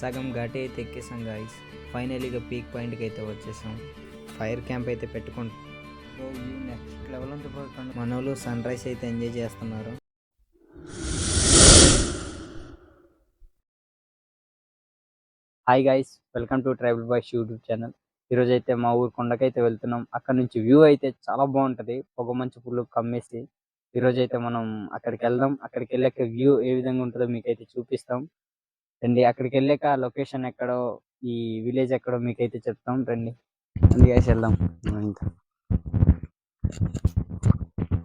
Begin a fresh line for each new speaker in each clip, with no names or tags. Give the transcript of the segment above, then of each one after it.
సగం ఘాటి అయితే ఎక్కేసాం guys ఫైనలీగా peak పాయింట్కి అయితే వచ్చేసాం. ఫైర్ క్యాంప్ అయితే పెట్టుకుంటాం నెక్స్ట్ లెవెల్ అంతా పోకుండా మన వాళ్ళు సన్ రైజ్ అయితే ఎంజాయ్ చేస్తున్నారు.
Hi guys welcome to tribal boys YouTube channel ఈరోజు అయితే మా ఊరు కొండకైతే వెళ్తున్నాం. అక్కడ నుంచి వ్యూ అయితే చాలా బాగుంటది. పొగ మంచు పుల్లు కమ్మేసి. ఈరోజు అయితే మనం అక్కడికి వెళ్దాం. అక్కడికి వెళ్ళాక వ్యూ ఏ విధంగా ఉంటుందో మీకు అయితే చూపిస్తాం. రండి. అక్కడికి వెళ్ళాక లొకేషన్ ఎక్కడో ఈ విలేజ్ ఎక్కడో మీకు అయితే చెప్తాం. రండి. రండి గైస్ వెళ్దాం. ఇంకా.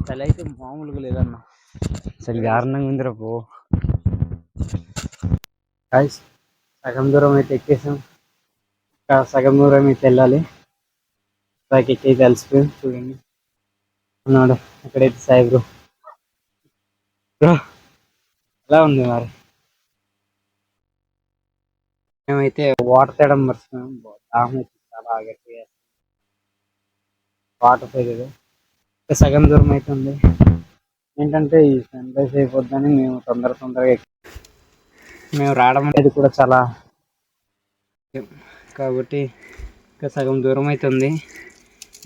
చలి అయితే మామూలుగా లేదన్న. అసలు దారుణంగా ఉందిరా పో సగం దూరం అయితే ఎక్కేసాం. ఇంకా సగం దూరం అయితే వెళ్ళాలి. పైకి ఎక్కి కలిసిపోయి చూడండి. ఉన్నాడు. అక్కడైతే సాయి బ్రో. బ్రో ఎలా ఉంది మరి? మేమైతే వాటర్ తేడం మర్చిపోయాం. దాహం అయితే చాలా గట్టిగా వాటర్ పోయేది. సగం దూరం అయితే ఉంది ఏంటంటే ఈ సన్ రైజ్ అయిపోద్దని మేము తొందర తొందరగా మేము రావడం అనేది కూడా చాలా కాబట్టి ఇంకా సగం దూరం అవుతుంది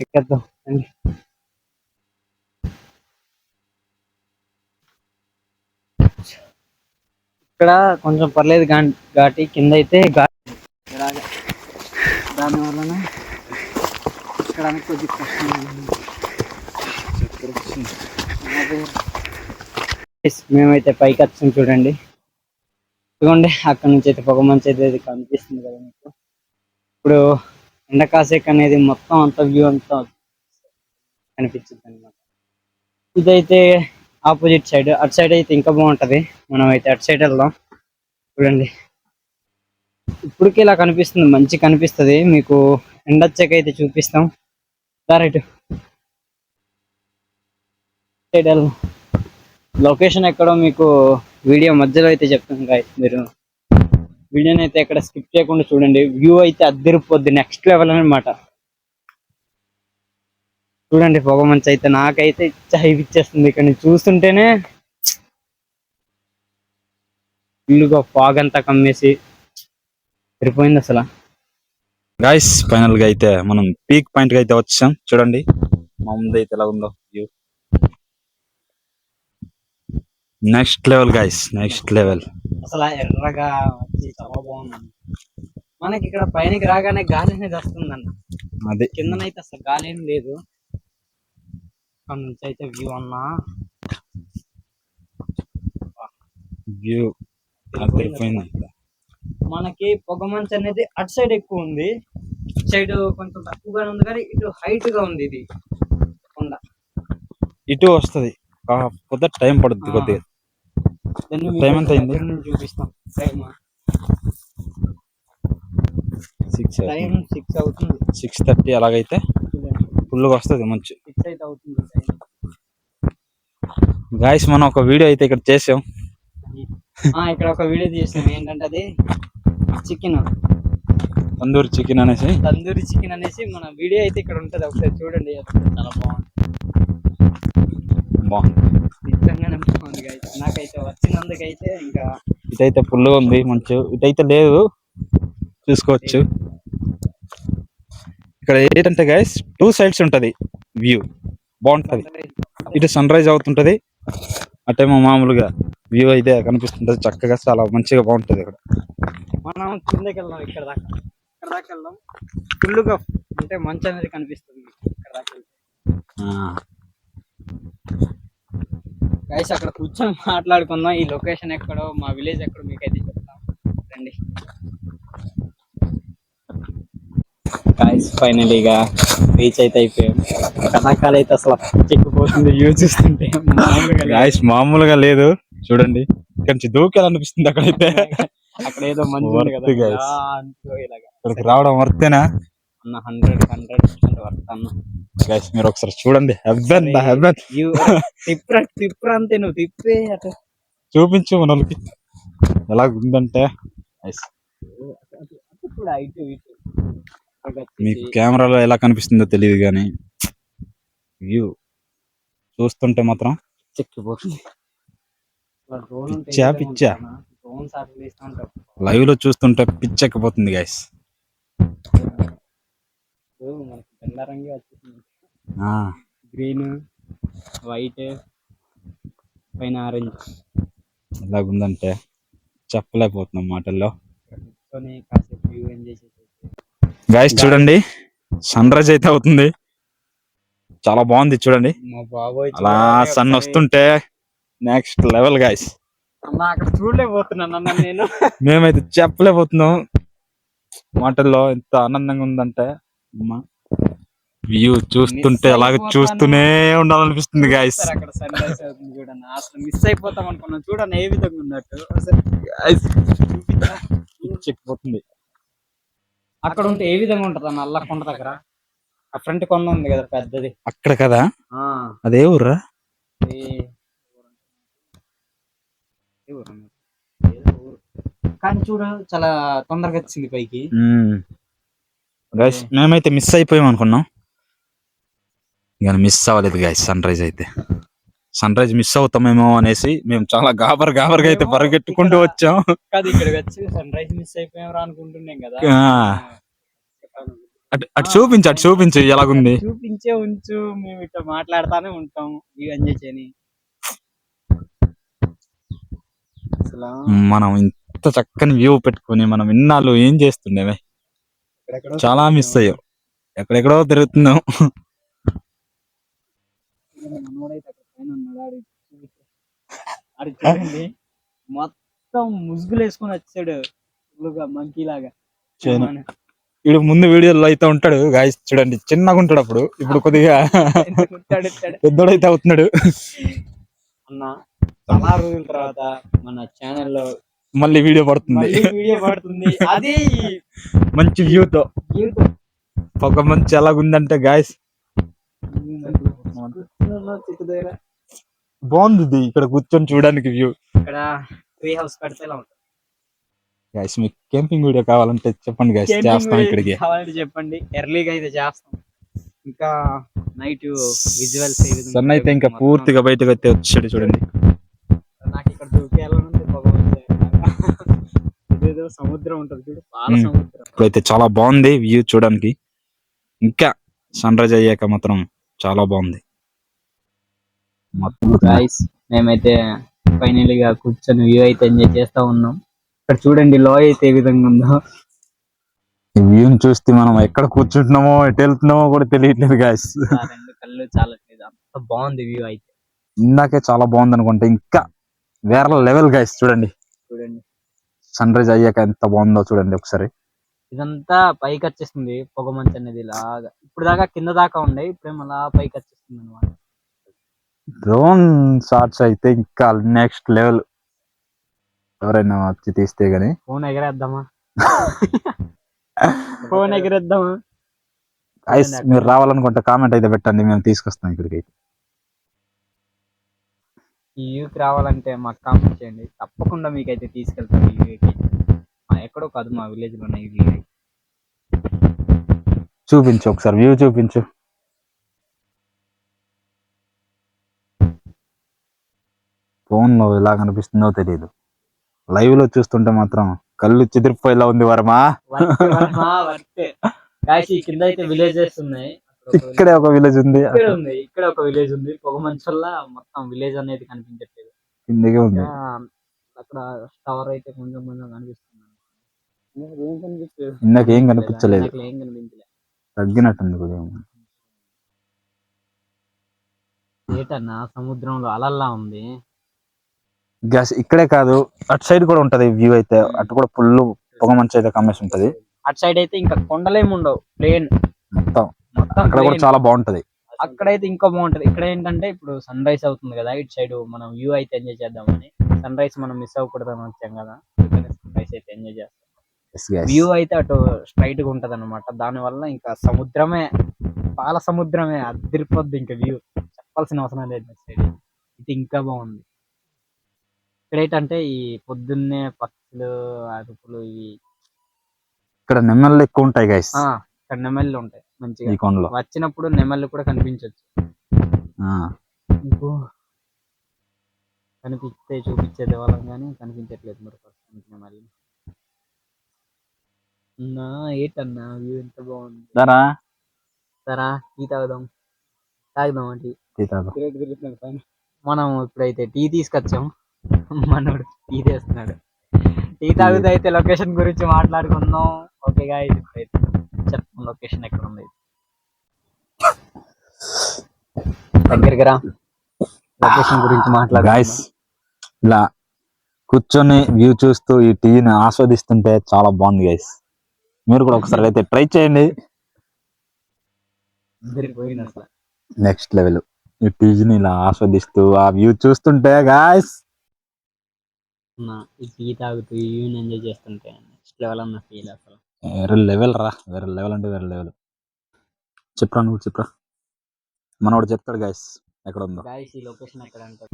ఎక్కేద్దాం. ఇక్కడ కొంచెం పర్లేదు ఘాటి కింద అయితే ఘాటి దాని వలన ఇక్కడ కొద్దిగా కష్టం మేమైతే పైకి వచ్చాం చూడండి. ఇదిగోండి అక్కడ నుంచి అయితే పొగ మంచి అయితే కనిపిస్తుంది కదా మీకు. ఇప్పుడు ఎండకాసేక్ అనేది మొత్తం అంత వ్యూ అంతా కనిపించింది అనమాట ఇదైతే ఆపోజిట్ సైడ్. అటు సైడ్ అయితే ఇంకా బాగుంటది. మనం అయితే అటు సైడ్ వెళ్దాం. చూడండి. ఇప్పటికి ఇలా కనిపిస్తుంది. మంచి కనిపిస్తుంది. మీకు ఎండ అయితే చూపిస్తాం డైరెక్ట్ సైడ్ వెళ్దాం. లొకేషన్ ఎక్కడో మీకు వీడియో మధ్యలో అయితే చెప్తాను guys మీరు. వీడియోని అయితే ఎక్కడ స్కిప్ చేయకుండా చూడండి. వ్యూ అయితే అద్దరిపోద్ది. నెక్స్ట్ లెవెల్ అన్నమాట. చూడండి పొగ మంచి అయితే నాకైతే హైప్ ఇచ్చేస్తుంది. ఇక్కడ చూస్తుంటేనే ఇల్లుగా ఫాగ్ అంతా కమ్మేసి సరిపోయింది అసలు.
గాయస్ ఫైనల్గా అయితే మనం పీక్ పాయింట్కి అయితే వచ్చాం. చూడండి మా ముందు అయితే ఎలా ఉందో view next level guys next level
అసలు ఎర్రగా వచ్చి చాలా బాగుంది. మనకి ఇక్కడ పైనకి రాగానే గాలి అనేది వస్తుందన్న
అది.
కిందనైతే అసలు గాలి ఏం లేదు. అక్కడ నుంచి అయితే వ్యూ అన్నా.
వ్యూ
మనకి పొగ మంచు అనేది అటు సైడ్ ఎక్కువ ఉంది. ఇటు సైడ్ కొంచెం తక్కువగానే ఉంది కానీ ఇటు హైట్గా ఉంది ఇది. కొండ.
ఇటు వస్తది. కాకపోతే టైం పడుతుంది. కొద్దిగా. Time ఎంత అయింది?
చూపిస్తాం. టైం
సిక్స్
టైం సిక్స్ అవుతుంది.
సిక్స్ థర్టీ అలాగైతే
చూడండి
ఫుల్గా వస్తుంది మంచు.
సిక్స్ అయితే అవుతుంది
గాయస్ మనం ఒక వీడియో అయితే ఇక్కడ చేసాం.
ఆ, ఇక్కడ ఒక వీడియో తీసాం ఏంటంటే అది? చికెన్.
తందూరి చికెన్ అనేసి.
తందూరి చికెన్ అనేసి మన వీడియో అయితే ఇక్కడ ఉంటది. ఒకసారి చూడండి. చాలా బాగుంది.
బాగుంది.
నిజంగానే బాగుంది guys. నాకైతే వచ్చినందుకైతే ఇంకా
ఇటైతే ఫుల్గా ఉంది మంచు ఇటైతే లేదు. చూసుకోవచ్చు. ఇక్కడ ఏంటంటే గైస్ టూ సైడ్స్ ఉంటది. వ్యూ. బాగుంటది. ఇటు సన్ రైజ్ అవుతుంటది. అటేమో మామూలుగా వ్యూ అయితే కనిపిస్తుంటది. చక్కగా చాలా మంచిగా బాగుంటది ఇక్కడ
మనం కిందకి వెళ్దాం ఇక్కడ దాకా. ఇక్కడ దాకా వెళ్దాం. ఫుల్గా అంటే మంచి అనేది కనిపిస్తుంది. ఇక్కడ దాకా గైస్ అక్కడ కూర్చొని మాట్లాడుకుందాం. ఈ లొకేషన్ ఎక్కడో మా విలేజ్ ఎక్కడో మీకైతే చెప్తాం రండి గైస్ ఫైనలీగా రీచ్ అయితే అయిపోయాం. కథాకాలు అయితే అసలు చెక్కిపోతుంది వ్యూ చూస్తుంటే.
గాయస్ మామూలుగా లేదు. చూడండి. ఇక్కడ నుంచి దూకాలనిపిస్తుంది అక్కడైతే.
అక్కడ ఏదో మంచి
ఇక్కడికి రావడం వర్తేనా
అన్న హండ్రెడ్ హండ్రెడ్ పర్సెంట్ వర్త్ అన్న.
గైస్ మీరు ఒకసారి చూడండి. హెవెన్ హెవెన్
తిప్పు తిప్పు అంతే నువ్వు తిప్పే అటు.
చూపించు మన వాళ్ళకి ఎలా ఉందంటే
ఇటు ఇటు.
మీకు కెమెరాలో ఎలా కనిపిస్తుందో తెలియదు కానీ వ్యూ చూస్తుంటే మాత్రం
చెక్కిపోతుంది.
పిచ్చా, పిచ్చా. లైవ్లో చూస్తుంటే పిచ్చెక్కిపోతుంది ఆ.
గ్రీన్ వైట్ పైన ఆరెంజ్.
ఎలాగుందంటే చెప్పలేకపోతున్నాం మాటల్లో.
కాసేపు ఎంజాయ్ చేసేసి
గైస్ చూడండి. సన్ రైజ్ అయితే అవుతుంది. చాలా బాగుంది చూడండి.
మా బాబోయ్
అలా సన్. వస్తుంటే నెక్స్ట్ లెవెల్
నేను.
మేమైతే చెప్పలేకపోతున్నాం. మాటల్లో ఎంత ఆనందంగా ఉందంటే వ్యూ చూస్తుంటే అలాగ. చూస్తూనే ఉండాలనిపిస్తుంది
అసలు మిస్ అయిపోతాం అనుకున్నాం. చూడండి ఏ విధంగా ఉన్నట్టు?
చెక్కిపోతుంది
అక్కడ ఉంటే ఏ విధంగా ఉంటది అన్న అల్ల కొండ దగ్గర? ఆ ఫ్రంట్ కొండ ఉంది కదా పెద్దది.
అక్కడ కదా?
ఆ.
అదే ఊర్రా
ఏ- ఏ ఊరు అన్న? ఏదో ఊరు. కానీ చూడ చాలా తొందరగా వచ్చింది పైకి.
గైస్ మేమైతే మిస్ అయిపోయాం అనుకున్నాం. కానీ మిస్ అవ్వలేదు గైస్ సన్ రైజ్ అయితే. సన్ రైజ్ మిస్ అవుతామేమో అనేసి మేము చాలా గాబర్ గాబర్గా అయితే పరిగెట్టుకుంటూ వచ్చాం.
సన్ రైజ్ మిస్ అయిపోయాం అనుకుంటున్నాం కదా.
అటు అటు చూపించు అటు చూపించు ఎలాగుంది?
చూపించే ఉంచు మేము ఇట్లా మాట్లాడుతానే ఉంటాం ఇవి ఎంజాయ్ చేయని
మనం ఇంత చక్కని వ్యూ పెట్టుకొని మనం ఇన్నాళ్ళు ఏం చేస్తుండేమే?
ఎక్కడెక్కడో
చాలా మిస్ అయ్యాం. ఎక్కడెక్కడో తిరుగుతున్నాం.
ఉన్నాడు ఆడు. ఆడు చూడండి. మొత్తం ముసుగులు వేసుకొని వచ్చాడు. మంకీ లాగా.
చేను. వీడు ముందు వీడియోలో అయితే ఉంటాడు. గాయస్ చూడండి చిన్నగా ఉంటాడు అప్పుడు. ఇప్పుడు కొద్దిగా. పెద్దోడైతే అవుతున్నాడు.
అన్న చాలా రోజుల తర్వాత మన ఛానల్లో
మళ్ళీ వీడియో పడుతుంది.
మళ్ళీ వీడియో పడుతుంది. అది
మంచి వ్యూ తో ఒక మంచి ఎలాగుందంటే గాయస్ బాగుంది ఇక్కడ కూర్చొని చూడడానికి వ్యూ
ఇక్కడ ట్రీ హౌస్ కడితే ఇలా ఉంటుంది?
గాయస్ మీకు క్యాంపింగ్ వీడియో కావాలంటే చెప్పండి
Camping
చేస్తాం ఇక్కడికి.
కావాలంటే చెప్పండి. ఎర్లీగా అయితే చేస్తాం. ఇంకా నైట్ విజువల్స్
సన్ అయితే ఇంకా పూర్తిగా బయటకు అయితే వచ్చాడు చూడండి.
నాకు ఇక్కడ దూకేయాలనుంది. ఇదేదో సముద్రం ఉంటది చూడు పాల
Hmm.
సముద్రం.
ఇప్పుడైతే చాలా బాగుంది వ్యూ చూడడానికి. ఇంకా సన్ రైజ్ అయ్యాక మాత్రం చాలా బాగుంది. మొత్తం
గాయస్ మేమైతే ఫైనల్గా కూర్చొని వ్యూ అయితే ఎంజాయ్ చేస్తా ఉన్నాం. ఇక్కడ చూడండి లో అయితే ఏ విధంగా ఉందో.
ఈ వ్యూని చూస్తే మనం ఎక్కడ కూర్చుంటున్నామో ఎటు వెళ్తున్నామో కూడా తెలియట్లేదు గాయస్
ఆ రెండు కళ్ళు చాలట్లేదు అంత బాగుంది వ్యూ అయితే.
ఇందాకే చాలా బాగుంది అనుకుంటే ఇంకా వేరే లెవెల్ గాయస్ చూడండి.
చూడండి.
సన్ రైజ్ అయ్యాక ఎంత బాగుందో చూడండి ఒకసారి.
ఇదంతా పైకి వచ్చేస్తుంది పొగ మంచు అనేది ఇలాగా. ఇప్పుడు దాకా కింద దాకా ఉండే ఇప్పుడేమో అలా పైకి వచ్చేస్తుంది అనమాట
డ్రోన్ షాట్స్ అయితే ఇంకా నెక్స్ట్ లెవెల్ ఎవరైనా వచ్చి తీస్తే గానీ.
ఫోన్ ఎగరేద్దామా? ఫోన్ ఎగరేద్దామా?
ఐస్ మీరు రావాలనుకుంటే కామెంట్ అయితే పెట్టండి మేము తీసుకొస్తాం ఇక్కడికి.
ఈ వ్యూకి రావాలంటే మాకు కామెంట్ చేయండి. తప్పకుండా మీకైతే తీసుకెళ్తాం ఈ వ్యూకి ఎక్కడో కాదు మా విలేజ్లో ఉన్న ఈ వ్యూ
చూపించు ఒకసారి వ్యూ చూపించు. ఫోన్లో ఎలా కనిపిస్తుందో తెలియదు లైవ్లో చూస్తుంటే మాత్రం కళ్ళు చెదిరిపోయేలా ఉంది వరమా.
కింద అయితే విలేజెస్ ఉన్నాయి.
ఇక్కడే ఒక విలేజ్ ఉంది.
ఇక్కడ ఉంది ఇక్కడ ఒక విలేజ్ ఉంది. పొగ మంచుల్లా మొత్తం విలేజ్ అనేది కనిపించట్లేదు.
కిందకే ఉంది.
అక్కడ టవర్ అయితే కొంచెం కొంచెం కనిపిస్తుంది.
ఇందాక ఏం కనిపించలేదు.
ఏం కనిపించలేదు.
తగ్గినట్టుంది కొద్దిగా.
ఏటన్నా సముద్రంలో అలల్లా ఉంది.
గ్యాస్ ఇక్కడే కాదు అటు సైడ్ కూడా ఉంటది వ్యూ అయితే. అటు కూడా ఫుల్ పొగ మంచి అయితే కమ్మేసి ఉంటది.
అటు సైడ్ అయితే ఇంకా కొండలేమి ఉండవు ప్లేన్
మొత్తం.
మొత్తం
అక్కడ కూడా. చాలా బాగుంటది.
అక్కడైతే ఇంకా బాగుంటది. ఇక్కడ ఏంటంటే ఇప్పుడు సన్ రైజ్ అవుతుంది కదా ఇటు సైడ్ మనం వ్యూ అయితే ఎంజాయ్ చేద్దామని. సన్ రైజ్ మనం మిస్ అవ్వకూడదని వచ్చాం కదా సన్ రైజ్ అయితే ఎంజాయ్ చేస్తాం. వ్యూ అయితే అటు స్ట్రైట్గా ఉంటది అనమాట దాని వల్ల ఇంకా సముద్రమే పాల సముద్రమే అదిరిపోద్ది ఇంకా వ్యూ చెప్పాల్సిన అవసరం లేదు ఇది ఇంకా బాగుంది. ఇక్కడ ఏంటంటే ఈ పొద్దున్నే పక్షులు అరుపులు ఇవి
ఇక్కడ నెమ్మలు ఎక్కువ ఉంటాయి గైస్
ఆ, ఇక్కడ నెమళ్ళు ఉంటాయి మంచిగా.
ఈ కొండలో.
వచ్చినప్పుడు నెమళ్ళు కూడా కనిపించవచ్చు
ఆ,
ఇంకో కనిపిస్తే చూపించేది వాళ్ళం కానీ కనిపించట్లేదు మరి ప్రస్తుతానికి మరి నా ఏంటన్నా వ్యూ ఎంత బాగుంది.
దారా?
సరా టీ తాగుదాం. తాగుదాం టీ తిరుగుతున్నాడు పైన. మనం ఇప్పుడైతే టీ తీసుకొచ్చాం. మనోడు టీ తెస్తున్నాడు టీ తాగుతూ అయితే లొకేషన్ గురించి మాట్లాడుకుందాం. ఓకే గా ఇప్పుడైతే చెప్తాం లొకేషన్ ఎక్కడ ఉంది దగ్గరికి రా. లొకేషన్ గురించి మాట్లాడు
గాయస్ ఇలా కూర్చొని వ్యూ చూస్తూ ఈ టీని ఆస్వాదిస్తుంటే చాలా బాగుంది గైస్ మీరు కూడా ఒకసారి అయితే ట్రై చేయండి. నెక్స్ట్ లెవెల్ ఈ టీని ఇలా ఆస్వాదిస్తూ ఆ వ్యూ చూస్తుంటే గాయస్
ఈ టీ తాగుతూ ఈ వ్యూని ఎంజాయ్ చేస్తుంటే నెక్స్ట్ లెవెల్ అన్న ఫీల్ అసలు.
వేరే లెవెల్ రా వేరే లెవెల్ అంటే వేరే లెవెల్ చెప్పరా నువ్వు చెప్పరా. మనోడు చెప్తాడు గాయస్ ఎక్కడ ఉందో
గాయస్ ఈ లొకేషన్ ఎక్కడ అంటే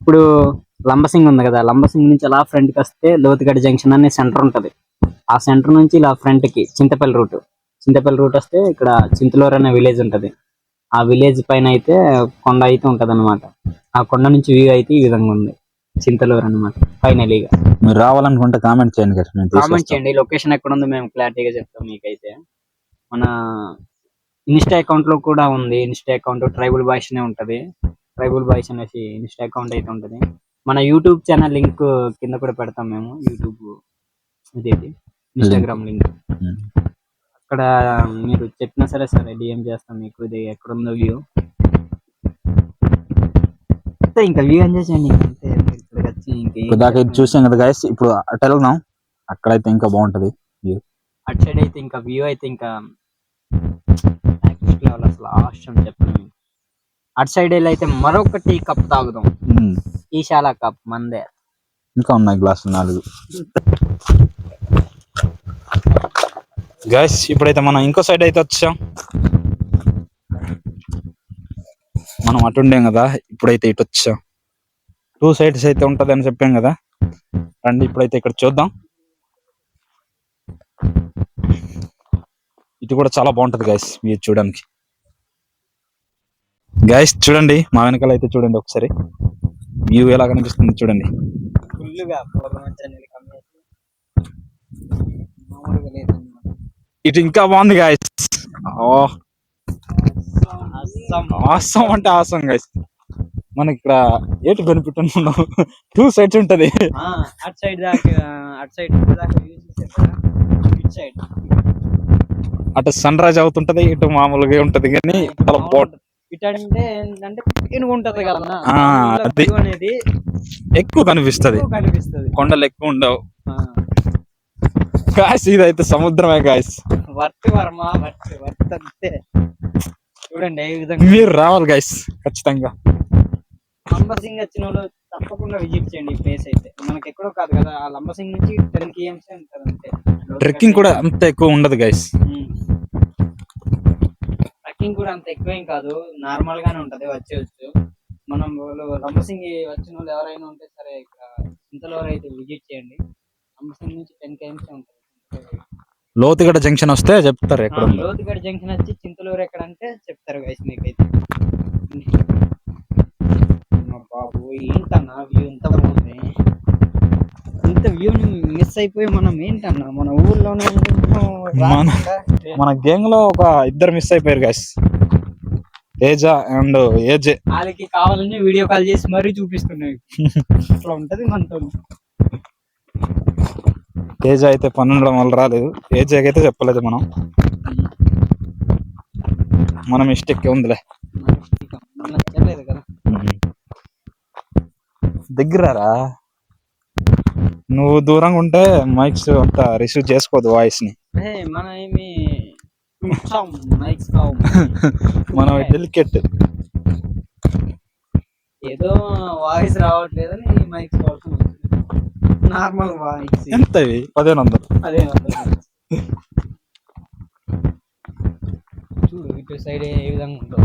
ఇప్పుడు లంబసింగ్ ఉంది కదా లంబసింగ్ నుంచి అలా ఫ్రంట్కి వస్తే లోతుగడ్డ జంక్షన్ అనే సెంటర్ ఉంటది. ఆ సెంటర్ నుంచి ఇలా ఫ్రంట్కి చింతపల్లి రూట్ చింతపల్లి రూట్ వస్తే ఇక్కడ చింతలూరు అనే విలేజ్ ఉంటది. ఆ విలేజ్ పైన అయితే కొండ అయితే ఉంటది అనమాట ఆ కొండ నుంచి వ్యూ అయితే ఈ విధంగా ఉంది. చింతలూరు అనమాట ఫైనలీగా
మీరు రావాలనుకుంటే కామెంట్ చేయండి guys. నేను
కామెంట్. చేయండి లొకేషన్ ఎక్కడ ఉందో మేము క్లారిటీగా చెప్తాం మీకైతే. మన ఇన్స్టా అకౌంట్లో కూడా ఉంది ఇన్స్టా అకౌంట్ ట్రైబుల్ బాయ్స్ అనే ఉంటది. ట్రైబుల్ బాయ్స్ అనేసి ఇన్స్టా అకౌంట్ అయితే ఉంటది. మన యూట్యూబ్ ఛానల్ లింక్ కింద కూడా పెడతాం మేము యూట్యూబ్ ఇదేది ఇన్స్టాగ్రామ్ లింక్. అక్కడ మీరు చెప్పినా సరే సరే డిఎం చేస్తాం మీకు ఇది ఎక్కడ ఉందో వ్యూ ఇంకా వ్యూ ఎంజాయ్ చేయండి అంతే మీరు ఇక్కడికి వచ్చి ఇంకేం
ఇప్పుడు దాకా ఇది చూసాం కదా గాయస్ ఇప్పుడు అటు వెళ్దాం. అక్కడైతే ఇంకా బాగుంటది
అటు సైడ్ అయితే ఇంకా వ్యూ అయితే ఇంకా నెక్స్ట్ లెవెల్ అసలు ఆశ్చర్యం చెప్పను అటు సైడ్ వెళ్ళి అయితే మరొకటి కప్ తాగుదాం. ఈశాల కప్ మందే.
ఇంకా ఉన్నాయి గ్లాసులు నాలుగు. గాయస్ ఇప్పుడైతే మనం ఇంకో సైడ్ అయితే వచ్చాం. మనం అటు ఉండాం కదా ఇప్పుడైతే ఇటు వచ్చాం. టూ సైడ్స్ అయితే ఉంటది అని చెప్పాం కదా. రండి ఇప్పుడైతే ఇక్కడ చూద్దాం. ఇది కూడా చాలా బాగుంటది గాయస్ మీరు చూడడానికి. గాయస్ చూడండి మా వెనకాల అయితే చూడండి ఒకసారి. వ్యూ ఎలా కనిపిస్తుంది చూడండి. ఇటు ఇంకా బాగుంది గాయస్ ఆసం అంటే ఆసం గాయస్ మనకి ఇక్కడ ఏటు బెనిఫిట్ అనుకున్నాం టూ సైడ్స్ ఉంటది.
అటు సైడ్ దాకా అటు సైడ్ దాకా ఇటు సైడ్
అటు సన్ రైజ్ అవుతుంటది ఇటు మామూలుగా ఉంటది కానీ చాలా బాగుంటది
ఇటు అంటే ఏంటంటే ఉంటది కదా అనేది
ఎక్కువ కనిపిస్తది.
కనిపిస్తది.
కొండలు ఎక్కువ ఉండవు. గాయస్ ఇదైతే సముద్రమే గాయస్
వర్త్ వర్మ వర్త్ వర్త్ అంతే. చూడండి ఏ విధంగా
మీరు రావాలి గాయస్ ఖచ్చితంగా.
లంబసింగ్ వచ్చిన వాళ్ళు తప్పకుండా విజిట్ చేయండి ఈ ప్లేస్ అయితే. మనకి ఎక్కడో కాదు కదా ఆ లంబసింగ్ నుంచి టెన్ కిఎంస్ ఉంటుంది అంతే.
ట్రెక్కింగ్ కూడా అంత ఎక్కువ ఉండదు గాయస్
ట్రెక్కింగ్ కూడా అంత ఎక్కువేం కాదు నార్మల్ గానే ఉంటది వచ్చేవచ్చు మనం వాళ్ళు లంబసింగ్ వచ్చిన వాళ్ళు ఎవరైనా ఉంటే సరే ఇక్కడ చింతలూరు అయితే విజిట్ చేయండి. లంబసింగ్ నుంచి టెన్ కేఎంస్ ఉంటుంది
లోతుగడ జంక్షన్ వస్తే చెప్తారు ఎక్కడ
లోతుగడ జంక్షన్ వచ్చి చింతలూరు ఎక్కడ అంటే చెప్తారు గైస్ మీకైతే అమ్మ బాబు ఏంటన్నా వ్యూ ఎంత బాగుంది ఇంత వ్యూని మిస్ అయిపోయి మనం ఏంటన్నా మన ఊర్లోనే
మన- గ్యాంగ్లో ఒక ఇద్దరు మిస్ అయిపోయారు గాయస్ తేజ అండ్ ఏజే.
వాళ్ళకి కావాలని వీడియో కాల్ చేసి మరీ చూపిస్తున్నాయి. అట్లా ఉంటది మనతో.
తేజ అయితే పని ఉండడం వల్ల రాలేదు. ఏజేకి అయితే చెప్పలేదు మనం. మన మిస్టేక్ ఉందిలే. దగ్గరరా? నువ్వు దూరంగా ఉంటే మైక్స్ అంతా రిసీవ్ చేసుకోదు వాయిస్ని.
ఏ, మన ఏమి మైక్స్ కావు
మనం డెలికేట్
ఏదో వాయిస్ రావట్లేదని మైక్స్ కోసం నార్మల్ వాయిస్
ఎంత ఇవి పదిహేను వందలు.
అదే చూడు ఇటు సైడ్ ఏ విధంగా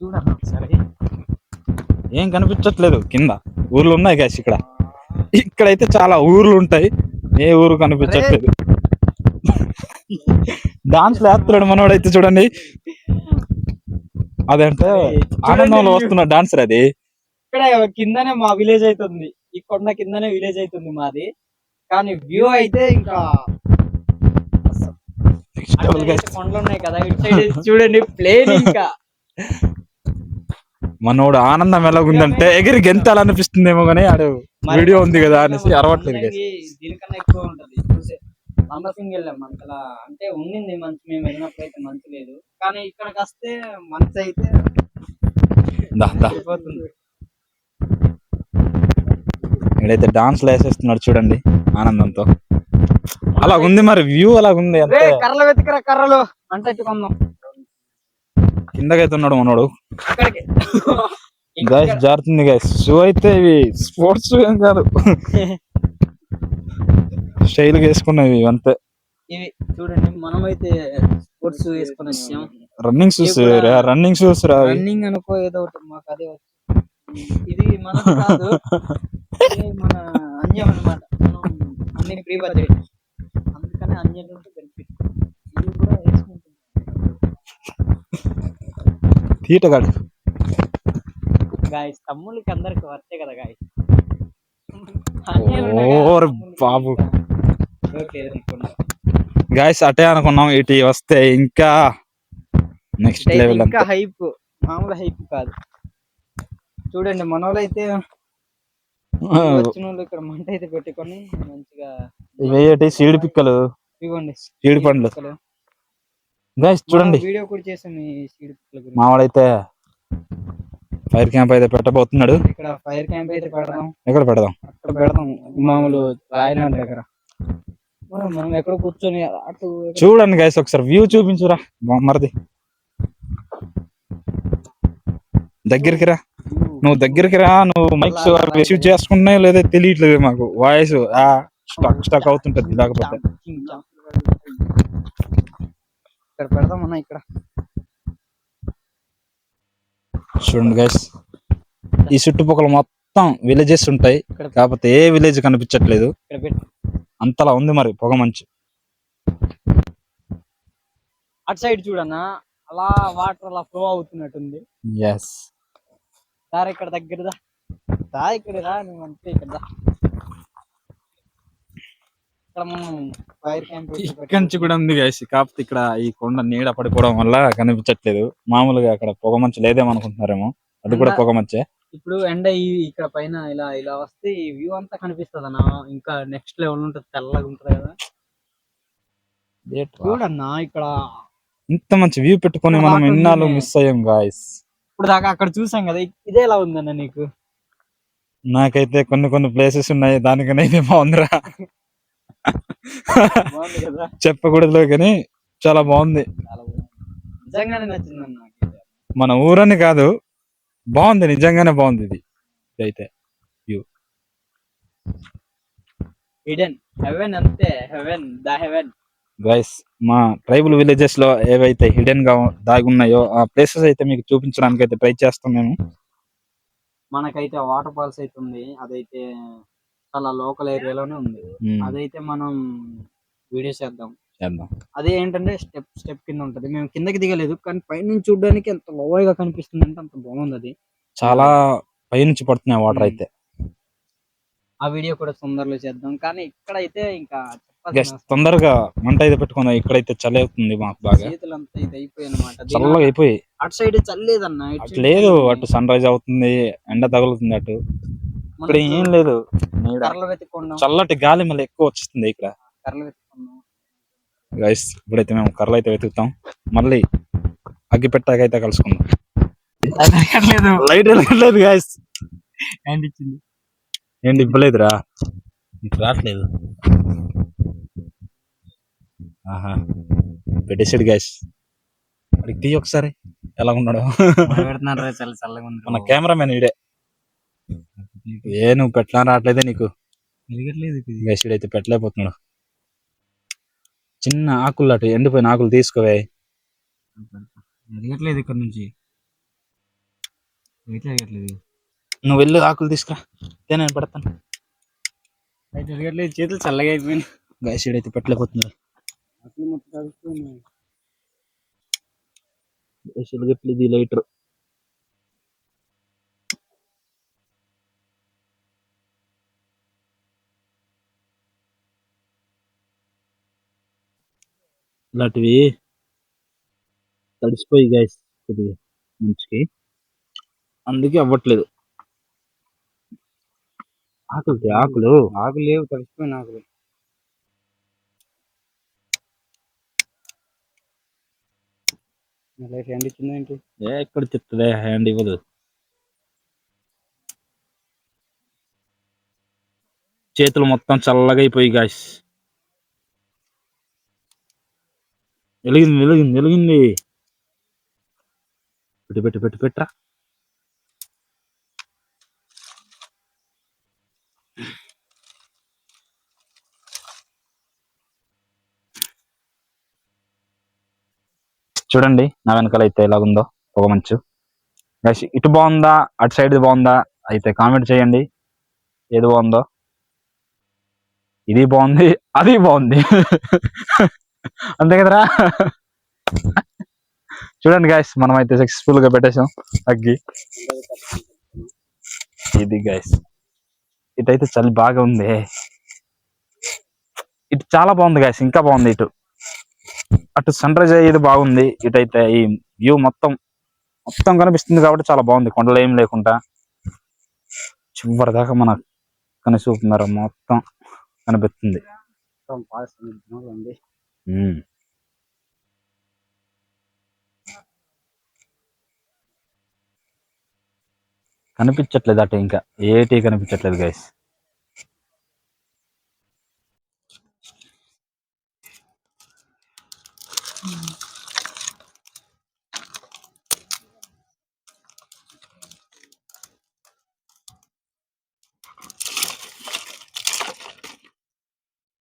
చూడన్నా ఒకసారి.
ఏం కనిపించట్లేదు. కింద ఊర్లు ఉన్నాయి గాయస్ ఇక్కడ. ఇక్కడైతే చాలా ఊర్లు ఉంటాయి. ఏ ఊరు కనిపించట్లేదు. డాన్స్ వేస్తున్నాడు మనోడైతే చూడండి. అదంటే ఆనందంలో. వస్తున్న డాన్సర్ అది.
ఇక్కడ కిందనే మా విలేజ్ అవుతుంది. ఈ కొండ కిందనే విలేజ్ అవుతుంది మాది. కానీ వ్యూ అయితే ఇంకా కొండలు ఉన్నాయి కదా ఇటు సైడ్ చూడండి ప్లేన్ ఇంకా.
మనోడు ఆనందం ఎలాగుందంటే ఎగిరి గెంతాలనిపిస్తుందేమో కానీ ఆడు వీడియో ఉంది కదా అనేసి అరవట్లేదు
దీనికన్నా ఎక్కువ ఉంటది. చూసే వెళ్ళాం మనకలా అంటే ఉండింది మంచి మేము వెళ్ళినప్పుడు అయితే మంచి లేదు. కానీ ఇక్కడికి వస్తే మంచి అయితే
ఇక్కడైతే డాన్స్ వేసేస్తున్నాడు చూడండి ఆనందంతో. అలా ఉంది మరి వ్యూ అలా ఉంది
కర్రలు వెతికరా కర్రలు. అంటే ఎత్తుకుందాం
కిందకైతే ఉన్నాడు మనోడు గైస్ జారుతుంది గైస్ షూ అయితే ఇవి స్పోర్ట్స్ షూ ఏం కాదు. స్టైల్ వేసుకున్నవి ఇవి అంతే.
ఇవి చూడండి మనమైతే స్పోర్ట్స్ వేసుకొని వచ్చాం
రన్నింగ్ షూస్ రన్నింగ్ షూస్ రా.
రన్నింగ్ అనుకో ఏదో ఒకటి మాకు అదే ఇది మన కాదు. మన అన్యం అనమాట మనం అన్ని ఫ్రీ బడ్జెట్ అందుకని అన్యం బెనిఫిట్ ఇది కూడా
తీటగాడు
గాయస్ తమ్ముళ్ళకి అందరికి వర్తే కదా గాయస్
ఓర్ బాబు. గాయస్ అటే అనుకున్నాం ఇటు వస్తే ఇంకా నెక్స్ట్ లెవెల్
ఇంకా హైప్ మామూలు హైప్ కాదు. చూడండి మన వాళ్ళు అయితే వచ్చిన వాళ్ళు ఇక్కడ మంట అయితే పెట్టుకొని మంచిగా
ఇవేటి సీడి పిక్కలు?
ఇవ్వండి.
సీడి పండ్లు. గాయస్ చూడండి.
వీడియో కూడా చేసాం ఈ సీడ్ పిక్కల గురించి.
మావాడైతే ఫైర్ క్యాంప్ అయితే పెట్టబోతున్నాడు.
ఇక్కడ ఫైర్ క్యాంప్ అయితే పెడదాం.
ఎక్కడ పెడదాం?
అక్కడ పెడదాం. మామూలు రాయనాడు దగ్గర మనం ఎక్కడ కూర్చొని అటు
చూడండి గైస్ ఒకసారి వ్యూ చూపించురా. మరిది. దగ్గరికి రా. నువ్వు దగ్గరికి రా నువ్వు మైక్స్ రిసీవ్ చేసుకున్నాయో లేదో తెలియట్లేదు మాకు. వాయిస్ ఆ స్టక్ స్టక్ అవుతుంటది లేకపోతే.
ఇక్కడ పెడదాం అన్న ఇక్కడ.
చూడండి గైస్ ఈ చుట్టుపక్కల మొత్తం విలేజెస్ ఉంటాయి. కాకపోతే ఏ విలేజ్ కనిపించట్లేదు. అంతలా ఉంది మరి పొగ మంచు.
అటు సైడ్ చూడన్నా అలా వాటర్ అలా ఫ్లో అవుతున్నట్టుంది.
ఎస్
సార్ ఇక్కడ దగ్గర దా. దా ఇక్కడ రా నువ్వు అంతే ఇక్కడ దా. ఇక్కడ మనం ఫైర్ క్యాంప్
ఇక్కడి నుంచి కూడా ఉంది గైస్ కాకపోతే ఇక్కడ ఈ కొండ నీడ పడిపోవడం వల్ల కనిపించట్లేదు. మామూలుగా అక్కడ పొగ మంచు లేదేమో అనుకుంటున్నారేమో అది కూడా పొగ మంచే.
ఇప్పుడు ఎండ ఈ ఇక్కడ పైన ఇలా ఇలా వస్తే ఈ వ్యూ అంతా కనిపిస్తుంది అన్న ఇంకా నెక్స్ట్ లెవెల్ ఉంటుంది తెల్లగా ఉంటది కదా. చూడన్నా ఇక్కడ.
ఇంత మంచి వ్యూ పెట్టుకొని మనం
ఉంది.
మిస్ అయ్యాం గాయస్
ఇప్పుడు దాకా అక్కడ చూసాం కదా ఇదే ఎలా ఉందన్న నీకు?
నాకైతే కొన్ని కొన్ని ప్లేసెస్ ఉన్నాయి దానికన్నా ఇది బాగుందిరా. చెప్పకూడదు కానీ చాలా బాగుంది.
నిజంగానే
మన ఊరని కాదు బాగుంది నిజంగానే బాగుంది ఇది. అయితే
హిడెన్ హెవెన్ అంతే హెవెన్ ద హెవెన్.
గైస్ మా ట్రైబల్ విలేజెస్లో ఏవైతే హిడెన్గా దాగి ఉన్నాయో ఆ ప్లేసెస్ అయితే మీకు చూపించడానికి అయితే ట్రై చేస్తాం మేము.
మనకైతే వాటర్ ఫాల్స్ అయితే ఉంది. అదైతే చాలా లోకల్ ఏరియాలోనే ఉంది.
ఉమ్,
అదైతే మనం వీడియో చేద్దాం.
చేద్దాం.
అదే ఏంటంటే స్టెప్ స్టెప్ కింద ఉంటది. మేము కిందకి దిగలేదు కానీ పైనుంచి చూడడానికి ఎంత లోయగా కనిపిస్తుంది అంటే అంత బాగుంది అది.
చాలా పైనుంచి పడుతున్నాయి వాటర్ అయితే.
ఆ వీడియో కూడా తొందరలో చేద్దాం. కానీ ఇక్కడ అయితే ఇంకా
తొందరగా మంట అయితే పెట్టుకుందాం ఇక్కడైతే చలి అవుతుంది మాకు బాగా.
చేతులంతా ఇది అయిపోయి అనమాట
చల్లగా అయిపోయి.
అటు సైడ్ చల్లేదన్న
అటు లేదు. అటు సన్ రైజ్ అవుతుంది ఎండ తగులుతుంది అటు. ఇక్కడ ఏం లేదు నీడ.
కర్రలు వెతుక్కున్నాం
చల్లటి గాలి మళ్ళీ ఎక్కువ వచ్చేస్తుంది ఇక్కడ. గైస్ ఇప్పుడైతే మేము కర్రలు అయితే వెతుకుతాం. మళ్ళీ అగ్గి పెట్టాకైతే కలుసుకుందాం. లైట్ వెళ్ళట్లేదు గాయస్ ఏంటి ఇవ్వలేదురా. రావట్లేదు. ఆహా. పెట్టేసాడు గాయస్ తీయి ఒకసారి. ఎలా ఉన్నాడు?
పెడుతున్నారు చాలా చల్లగా ఉంది
మన కెమెరామెన్ ఇడే ఏ నువ్వు పెట్టలా రావట్లేదే నీకు? గైస్ ఇడైతే పెట్టలేకపోతున్నాడు. చిన్న ఆకులు అటు ఎండిపోయిన ఆకులు తీసుకోవే
ఎదగట్లేదు ఇక్కడ నుంచి. ఎదగట్లేదు
నువ్వు వెళ్ళు ఆకులు తీసుకురా. నేను పెడతాను.
ఎదగట్లేదు చేతులు చల్లగా అయిపోయినాయి.
గైస్ ఇడైతే పెట్టలేకపోతున్నాడు.
असेल
घेतली ती लाईटर లాంటివి తడిసిపోయి గాయస్ కొద్దిగా మంచికి అందుకే అవ్వట్లేదు ఆకులు ఆకులు
ఆకులు లేవు తడిసిపోయిన ఆకులు లైఫ్ ఎండ్ ఇచ్చిందేంటి
ఏ ఎక్కడ చెప్తుందే హ్యాండ్ ఇవ్వదు. చేతులు మొత్తం చల్లగా అయిపోయి గాయస్ వెలిగింది వెలిగింది వెలిగింది. పెట్టు పెట్టు పెట్టు పెట్టరా. చూడండి నా వెనకాల అయితే ఎలాగుందో ఒక మంచు. ఇటు బాగుందా? అటు సైడ్ బాగుందా? అయితే కామెంట్ చేయండి. ఏది బాగుందో? ఇది బాగుంది అది బాగుంది. అంతే కదరా? చూడండి గాయస్ మనం అయితే సక్సెస్ఫుల్గా పెట్టేసాం అగ్గి. ఇది గాయస్ ఇటైతే చలి బాగా ఉంది. ఇటు చాలా బాగుంది గాయస్ ఇంకా బాగుంది ఇటు. అటు సన్ రైజ్ అయ్యేది బాగుంది ఇటైతే ఈ వ్యూ మొత్తం మొత్తం కనిపిస్తుంది కాబట్టి చాలా బాగుంది. కొండలు ఏం లేకుండా. చివరి దాకా మన కనిసూపున్నారు మొత్తం కనిపిస్తుంది. కనిపించట్లేదు అటు ఇంకా. ఏటి కనిపించట్లేదు గైస్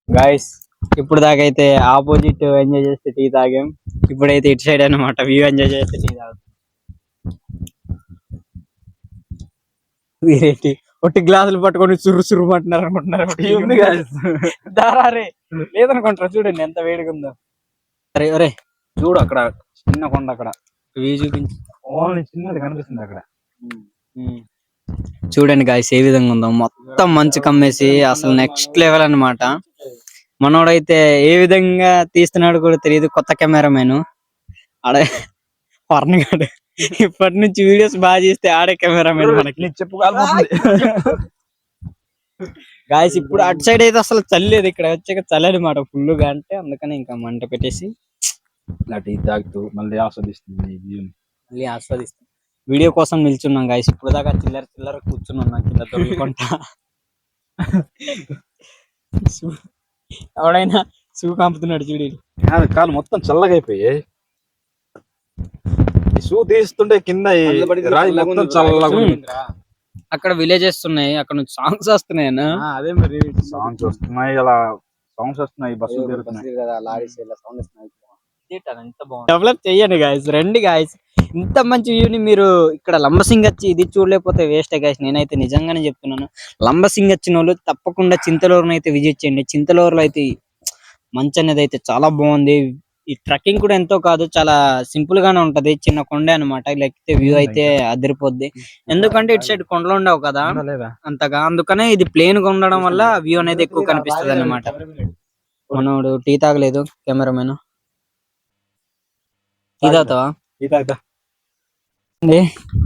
గైస్ ఇప్పుడు దాకా అయితే ఆపోజిట్ ఎంజాయ్ చేస్తే టీ తాగాం. ఇప్పుడైతే ఇటు సైడ్ అన్నమాట వ్యూ ఎంజాయ్ చేస్తే టీ తాగాం వీరేంటి? ఒట్టి గ్లాసులు పట్టుకొని సుర్రు సుర్రు అంటున్నారు అనుకుంటున్నారు దారారే లేదనుకుంటారా? చూడండి ఎంత వేడిగా ఉందో. అరే అరే
చూడు అక్కడ చిన్న కొండ అక్కడ.
వ్యూ చూపించి.
ఓన్లీ చిన్నది కనిపిస్తుంది అక్కడ.
చూడండి గాయస్ ఏ విధంగా ఉందో. మొత్తం మంచు కమ్మేసి అసలు నెక్స్ట్ లెవెల్ అన్నమాట. మనోడైతే ఏ విధంగా తీస్తున్నాడు కూడా తెలియదు కొత్త కెమెరామెన్ ఆడ పర్ణగాడు ఇప్పటి నుంచి వీడియోస్ బాగా చేస్తే ఆడే కెమెరామెన్ మనకి.
నీకు చెప్పు కాలిపోతుంది.
గాయస్ ఇప్పుడు అటు సైడ్ అయితే అసలు చల్లేదు. ఇక్కడ వచ్చాక చల్లని మాట. ఫుల్గా అంటే అందుకని ఇంకా మంట పెట్టేసి
టీ తాగుతూ మళ్ళీ ఆస్వాదిస్తుంది.
మళ్ళీ ఆస్వాదిస్తాం. వీడియో కోసం నిల్చున్నాం గాయస్. ఇప్పుడు దాకా చిల్లర చిల్లర కూర్చుని ఉన్నాం కింద దొరుకుంటా ఎవడైనా సూ కాంపుతున్నాడు చూడు
కాదు కాలు మొత్తం చల్లగా అయిపోయి ఈ షూ తీస్తుంటే కింద ఈ రాయి మొత్తం చల్లగా.
అక్కడ విలేజెస్ ఉన్నాయి అక్కడ నుంచి సాంగ్స్ వస్తున్నాయి అన్న.
అదే మరి. సాంగ్స్ వస్తున్నాయి అలా సాంగ్స్ వస్తున్నాయి బస్సులు తిరుగుతున్నాయి.
డెవలప్ చెయ్యండి గాయస్ రండి గాయస్ ఇంత మంచి వ్యూని మీరు ఇక్కడ లంబసింగ్ వచ్చి ఇది చూడలేకపోతే వేస్ట్ గాయస్ నేనైతే నిజంగానే చెప్తున్నాను. లంబసింగ్ వచ్చిన వాళ్ళు తప్పకుండా చింతలూరుని అయితే విజిట్ చేయండి. చింతలూరులో అయితే మంచి అనేది అయితే చాలా బాగుంది. ఈ ట్రెక్కింగ్ కూడా ఎంతో కాదు చాలా సింపుల్ గానే ఉంటది. చిన్న కొండ అన్నమాట. లేకపోతే వ్యూ అయితే అదిరిపోద్ది. ఎందుకంటే ఇటు సైడ్ కొండలు ఉండవు కదా. అంతగా అందుకనే ఇది ప్లేన్గా ఉండడం వల్ల వ్యూ అనేది ఎక్కువ కనిపిస్తుంది అన్నమాట మనోడు టీ తాగలేదు కెమెరామెన్ తాగుతావా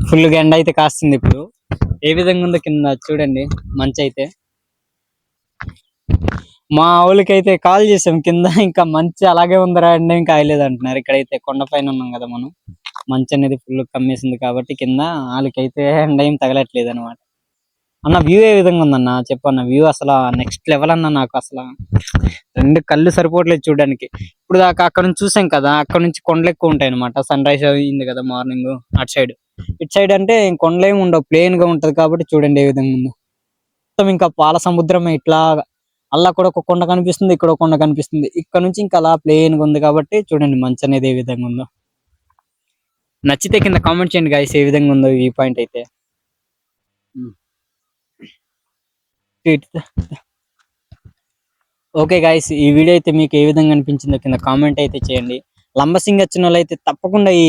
ఫుల్గా ఎండ అయితే కాస్తుంది ఇప్పుడు. ఏ విధంగా ఉందో కింద చూడండి మంచి అయితే మా వాళ్ళకైతే కాల్ చేసాం కింద ఇంకా మంచి అలాగే ఉందిరా ఎండ ఇంకా కాయలేదు అంటున్నారు. ఇక్కడైతే కొండ పైన ఉన్నాం కదా మనం. మంచి అనేది ఫుల్ కమ్మేసింది కాబట్టి కింద వాళ్ళకైతే ఎండ ఏం తగలట్లేదు అనమాట అన్న వ్యూ ఏ విధంగా ఉందన్న? చెప్పన్న వ్యూ అసలు నెక్స్ట్ లెవెల్ అన్న నాకు అసలు. రెండు కళ్ళు సరిపోవట్లేదు చూడడానికి. ఇప్పుడు దాకా అక్కడ నుంచి చూసాం కదా అక్కడ నుంచి కొండలు ఎక్కువ ఉంటాయి అనమాట సన్ రైజ్ అయింది కదా మార్నింగ్ అటు సైడ్ ఇటు సైడ్ అంటే కొండలు ఉండవు ప్లేన్గా ఉంటది కాబట్టి చూడండి ఏ విధంగా ఉందో. మొత్తం ఇంకా పాల సముద్రం ఇట్లా అలా కూడా ఒక కొండ కనిపిస్తుంది ఇక్కడ ఒక కొండ కనిపిస్తుంది. ఇక్కడ నుంచి ఇంకా అలా ప్లేన్గా ఉంది కాబట్టి చూడండి మంచి అనేది ఏ విధంగా ఉందో. నచ్చితే కింద కామెంట్ చేయండి గాయస్ ఏ విధంగా ఉందో ఈ పాయింట్ అయితే. Hmm. ఓకే గాయస్ ఈ వీడియో అయితే మీకు ఏ విధంగా అనిపించిందో కింద కామెంట్ అయితే చేయండి. లంబసింగ్ వచ్చిన అయితే తప్పకుండా ఈ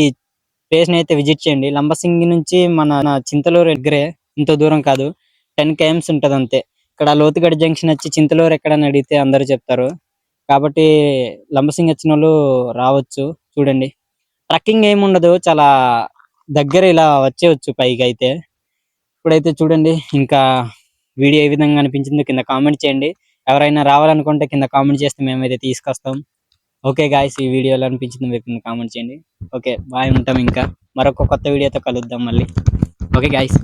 ప్లేస్ని అయితే విజిట్ చేయండి. లంబసింగి నుంచి మన చింతలూరు దగ్గరే ఇంత దూరం కాదు టెన్ కేఎమ్స్ ఉంటది అంతే. ఇక్కడ లోతుగడ్డ జంక్షన్ వచ్చి చింతలూరు ఎక్కడని అడిగితే అందరూ చెప్తారు. కాబట్టి లంబసింగ్ వచ్చిన వాళ్ళు రావచ్చు చూడండి. ట్రక్కింగ్ ఏముండదు చాలా దగ్గర ఇలా వచ్చేయచ్చు పైకి అయితే. ఇప్పుడైతే చూడండి ఇంకా వీడియో ఏ విధంగా అనిపించిందో కింద కామెంట్ చేయండి. ఎవరైనా రావాలనుకుంటే కింద కామెంట్ చేస్తే మేమైతే తీసుకొస్తాం. ఓకే గాయస్ ఈ వీడియో ఎలా అనిపించింది మీరు కింద కామెంట్ చేయండి. ఓకే బాయ్ ఉంటాం ఇంకా. మరొక కొత్త వీడియోతో కలుద్దాం మళ్ళీ. Okay guys.